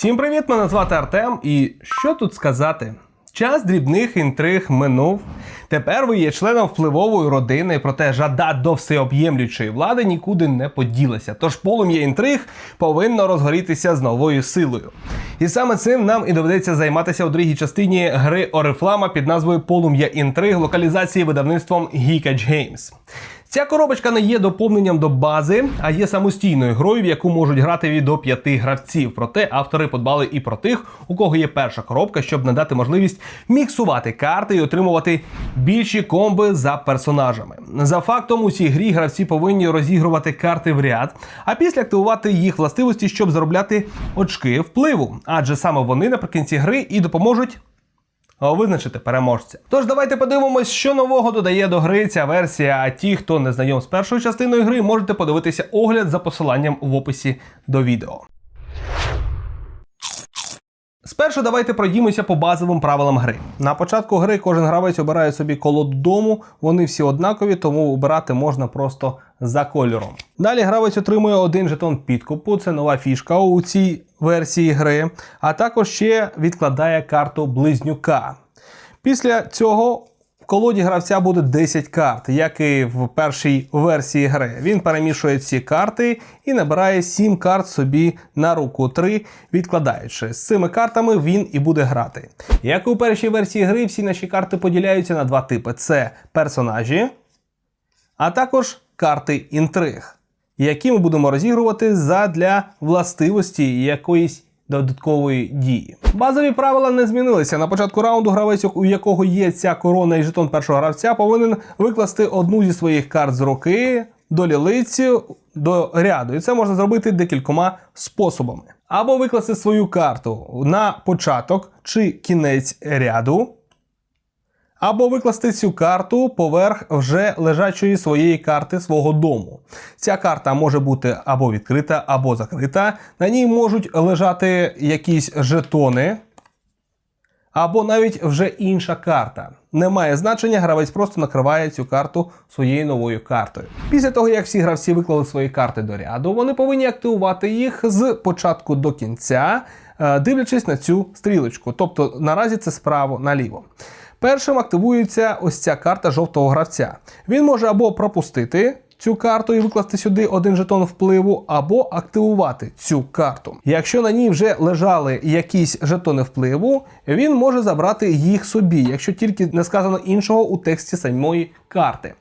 Всім привіт! Мене звати Артем. І що тут сказати? Час дрібних інтриг минув. Тепер ви є членом впливової родини, проте жада до всеоб'ємлючої влади нікуди не поділася. Тож полум'я інтриг повинно розгорітися з новою силою. І саме цим нам і доведеться займатися у другій частині гри Орифлама під назвою Полум'я інтриг локалізації видавництвом Geekage Games. Ця коробочка не є доповненням до бази, а є самостійною грою, в яку можуть грати від до п'яти гравців. Проте автори подбали і про тих, у кого є перша коробка, щоб надати можливість міксувати карти і отримувати більші комби за персонажами. За фактом, у цій грі гравці повинні розігрувати карти в ряд, а після активувати їх властивості, щоб заробляти очки впливу. Адже саме вони наприкінці гри і допоможуть визначити переможця. Тож давайте подивимось, що нового додає до гри ця версія. А ті, хто не знайом з першою частиною гри, можете подивитися огляд за посиланням в описі до відео. Спершу давайте пройдімося по базовим правилам гри. На початку гри кожен гравець обирає собі колоду дому, вони всі однакові, тому обирати можна просто за кольором. Далі гравець отримує один жетон підкупу, це нова фішка у цій версії гри, а також ще відкладає карту близнюка. Після цього колоді гравця буде 10 карт, як і в першій версії гри. Він перемішує ці карти і набирає 7 карт собі на руку 3, відкладаючи. З цими картами він і буде грати. Як і у першій версії гри, всі наші карти поділяються на два типи: це персонажі, а також карти інтриг, які ми будемо розігрувати задля властивості якоїсь додаткової дії. Базові правила не змінилися. На початку раунду гравець, у якого є ця корона і жетон першого гравця, повинен викласти одну зі своїх карт з руки до лілиці до ряду. І це можна зробити декількома способами. Або викласти свою карту на початок чи кінець ряду. Або викласти цю карту поверх вже лежачої своєї карти свого дому. Ця карта може бути або відкрита, або закрита. На ній можуть лежати якісь жетони, або навіть вже інша карта. Немає значення, гравець просто накриває цю карту своєю новою картою. Після того, як всі гравці виклали свої карти до ряду, вони повинні активувати їх з початку до кінця, е, дивлячись на цю стрілочку. Тобто наразі це справа наліво. Першим активується ось ця карта жовтого гравця. Він може або пропустити цю карту і викласти сюди один жетон впливу, або активувати цю карту. Якщо на ній вже лежали якісь жетони впливу, він може забрати їх собі, якщо тільки не сказано іншого у тексті самої карти.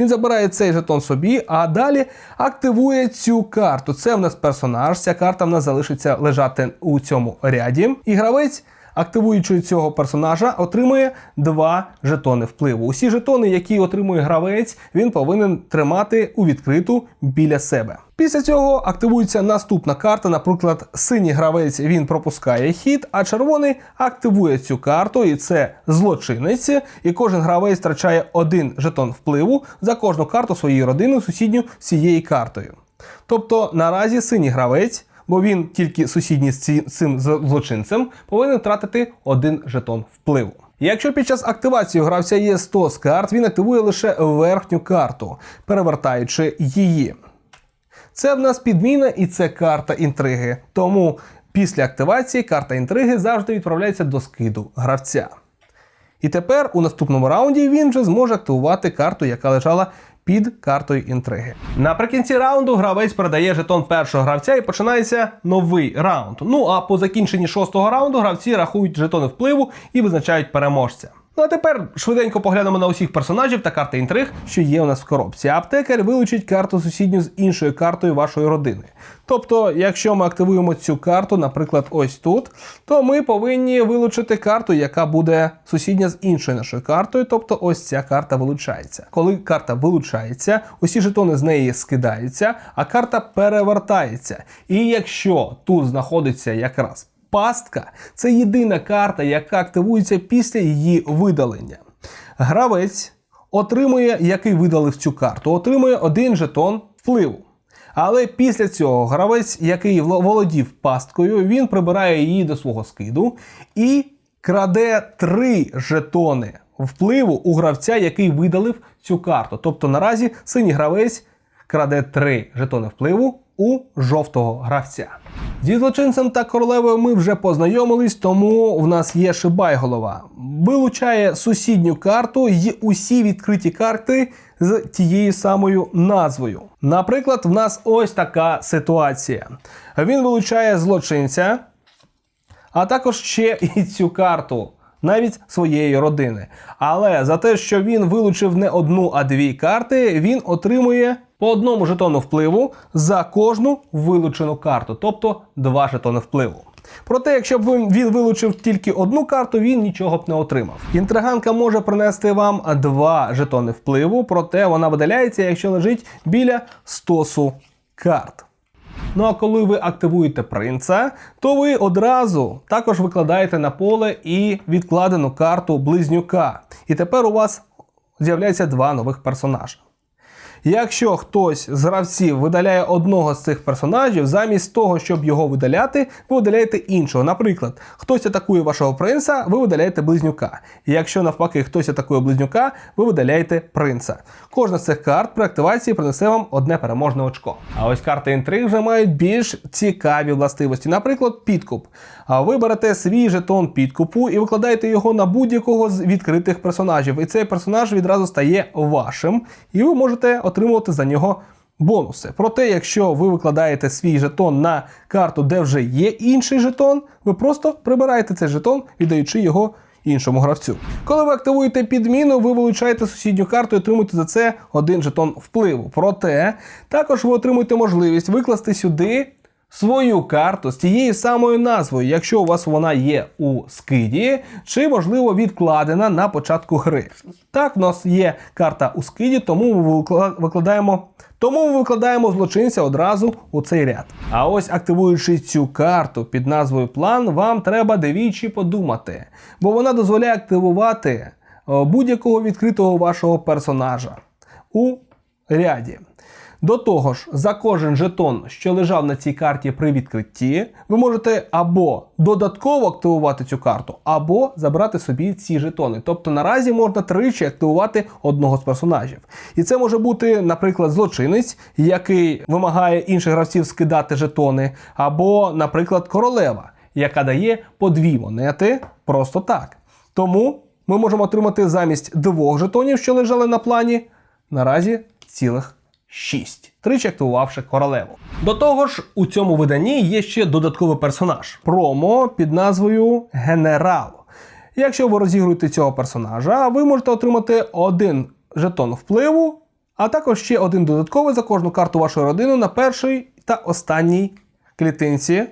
Він забирає цей жетон собі, а далі активує цю карту. Це в нас персонаж. Ця карта в нас залишиться лежати у цьому ряді. І гравець активуючи цього персонажа, отримує два жетони впливу. Усі жетони, які отримує гравець, він повинен тримати у відкриту біля себе. Після цього активується наступна карта. Наприклад, синій гравець він пропускає хід, а червоний активує цю карту, і це злочинець. І кожен гравець втрачає один жетон впливу за кожну карту своєї родини сусідню з цією картою. Тобто наразі синій гравець бо він тільки сусідній з цим злочинцем повинен втратити один жетон впливу. Якщо під час активації гравця є 100 з карт, він активує лише верхню карту, перевертаючи її. Це в нас підміна і це карта інтриги. Тому після активації карта інтриги завжди відправляється до скиду гравця. І тепер у наступному раунді він вже зможе активувати карту, яка лежала під картою інтриги. Наприкінці раунду гравець продає жетон першого гравця і починається новий раунд. Ну а по закінченні шостого раунду гравці рахують жетони впливу і визначають переможця. Ну а тепер швиденько поглянемо на усіх персонажів та карти інтриг, що є у нас в коробці. Аптекар вилучить карту сусідню з іншою картою вашої родини. Тобто, якщо ми активуємо цю карту, наприклад, ось тут, то ми повинні вилучити карту, яка буде сусідня з іншою нашою картою. Тобто, ось ця карта вилучається. Коли карта вилучається, усі жетони з неї скидаються, а карта перевертається. І якщо тут знаходиться якраз пастка це єдина карта, яка активується після її видалення. Гравець отримує, який видалив цю карту, отримує один жетон впливу. Але після цього гравець, який володів пасткою, він прибирає її до свого скиду і краде три жетони впливу у гравця, який видалив цю карту. Тобто наразі синій гравець краде три жетони впливу у жовтого гравця. Зі злочинцем та королевою ми вже познайомились, тому в нас є шибайголова. Вилучає сусідню карту й усі відкриті карти з тією самою назвою. Наприклад, в нас ось така ситуація. Він вилучає злочинця, а також ще і цю карту. Навіть своєї родини. Але за те, що він вилучив не одну, а дві карти, він отримує по одному жетону впливу за кожну вилучену карту, тобто два жетони впливу. Проте, якщо б він- вилучив тільки одну карту, він нічого б не отримав. Інтриганка може принести вам два жетони впливу, проте вона видаляється, якщо лежить біля стосу карт. Ну а коли ви активуєте принца, то ви одразу також викладаєте на поле і відкладену карту близнюка. І тепер у вас з'являється два нових персонажа. Якщо хтось з гравців видаляє одного з цих персонажів, замість того, щоб його видаляти, ви видаляєте іншого. Наприклад, хтось атакує вашого принца, ви видаляєте близнюка. І якщо навпаки хтось атакує близнюка, ви видаляєте принца. Кожна з цих карт при активації принесе вам одне переможне очко. А ось карти інтриг вже мають більш цікаві властивості. Наприклад, підкуп. Ви берете свій жетон підкупу і викладаєте його на будь-якого з відкритих персонажів. І цей персонаж відразу стає вашим, і ви можете отримувати за нього бонуси. Проте, якщо ви викладаєте свій жетон на карту, де вже є інший жетон, ви просто прибираєте цей жетон, віддаючи його іншому гравцю. Коли ви активуєте підміну, ви вилучаєте сусідню карту і отримуєте за це один жетон впливу. Проте також ви отримуєте можливість викласти сюди свою карту з тією самою назвою, якщо у вас вона є у скиді, чи можливо відкладена на початку гри. Так, в нас є карта у скиді, тому ми викладаємо. Тому ми викладаємо злочинця одразу у цей ряд. А ось активуючи цю карту під назвою план, вам треба двічі подумати, бо вона дозволяє активувати е, будь-якого відкритого вашого персонажа у ряді. До того ж, за кожен жетон, що лежав на цій карті при відкритті, ви можете або додатково активувати цю карту, або забрати собі ці жетони. Тобто наразі можна тричі активувати одного з персонажів. І це може бути, наприклад, злочинець, який вимагає інших гравців скидати жетони, або, наприклад, королева, яка дає по дві монети просто так. Тому ми можемо отримати замість двох жетонів, що лежали на плані, наразі цілих 6, тричі активувавши королеву. До того ж, у цьому виданні є ще додатковий персонаж промо під назвою Генерал. Якщо ви розігруєте цього персонажа, ви можете отримати один жетон впливу, а також ще один додатковий за кожну карту вашої родини на першій та останній клітинці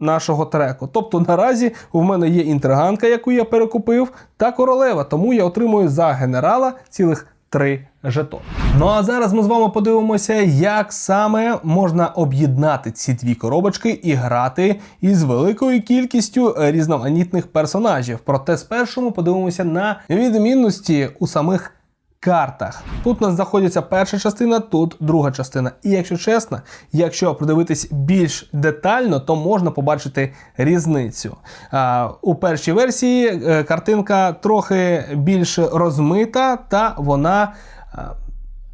нашого треку. Тобто наразі в мене є інтриганка, яку я перекупив, та королева, тому я отримую за генерала цілих три жетони. Ну а зараз ми з вами подивимося, як саме можна об'єднати ці дві коробочки і грати із великою кількістю різноманітних персонажів. Проте спершу ми подивимося на відмінності у самих картах. Тут у нас знаходиться перша частина, тут друга частина. І якщо чесно, якщо придивитись більш детально, то можна побачити різницю. А, у першій версії е, картинка трохи більш розмита, та вона.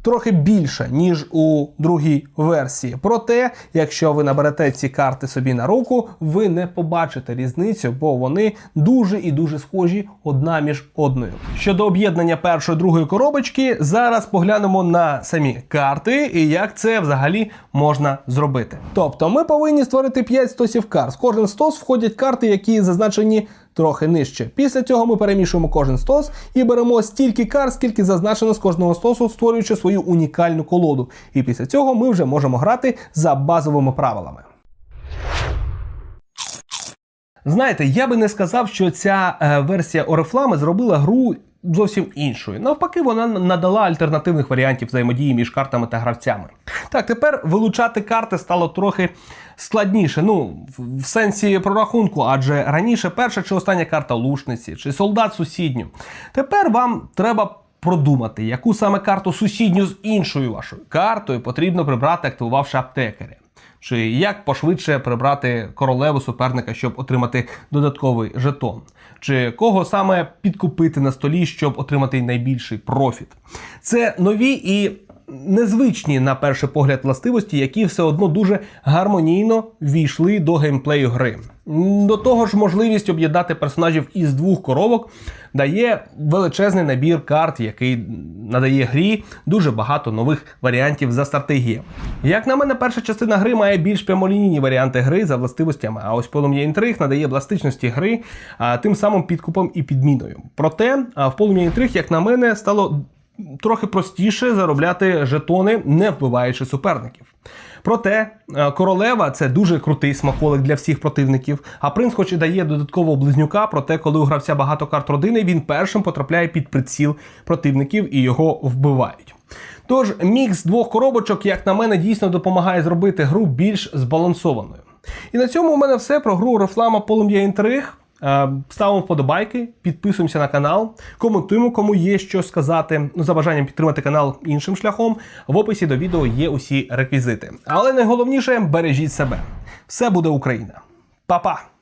Трохи більше, ніж у другій версії. Проте, якщо ви наберете ці карти собі на руку, ви не побачите різницю, бо вони дуже і дуже схожі одна між одною. Щодо об'єднання першої другої коробочки, зараз поглянемо на самі карти і як це взагалі можна зробити. Тобто, ми повинні створити 5 стосів карт. В кожен стос входять карти, які зазначені трохи нижче. Після цього ми перемішуємо кожен стос і беремо стільки кар, скільки зазначено з кожного стосу, створюючи свою унікальну колоду. І після цього ми вже можемо грати за базовими правилами. Знаєте, я би не сказав, що ця е, версія Орефлами зробила гру зовсім іншою. Навпаки, вона надала альтернативних варіантів взаємодії між картами та гравцями. Так, тепер вилучати карти стало трохи складніше. Ну, в- сенсі прорахунку, адже раніше перша чи остання карта лушниці, чи солдат сусідню. Тепер вам треба. Продумати, яку саме карту сусідню з іншою вашою картою потрібно прибрати, активувавши аптекаря. Чи як пошвидше прибрати королеву суперника, щоб отримати додатковий жетон? Чи кого саме підкупити на столі, щоб отримати найбільший профіт? Це нові і незвичні на перший погляд властивості, які все одно дуже гармонійно війшли до геймплею гри. До того ж, можливість об'єднати персонажів із двох коробок дає величезний набір карт, який надає грі дуже багато нових варіантів за стратегіями. Як на мене, перша частина гри має більш прямолінійні варіанти гри за властивостями, а ось полум'я інтриг надає пластичності гри, а, тим самим підкупом і підміною. Проте в полум'я інтриг, як на мене, стало трохи простіше заробляти жетони, не вбиваючи суперників. Проте е, королева це дуже крутий смаколик для всіх противників. А принц, хоч і дає додаткового близнюка, проте, коли у гравця багато карт родини, він першим потрапляє під приціл противників і його вбивають. Тож мікс двох коробочок, як на мене, дійсно допомагає зробити гру більш збалансованою. І на цьому у мене все про гру Рофлама Полум'я інтриг. Е, Ставимо вподобайки, підписуємося на канал, коментуємо, кому є що сказати. Ну, за бажанням підтримати канал іншим шляхом. В описі до відео є усі реквізити. Але найголовніше бережіть себе. Все буде Україна. Па-па!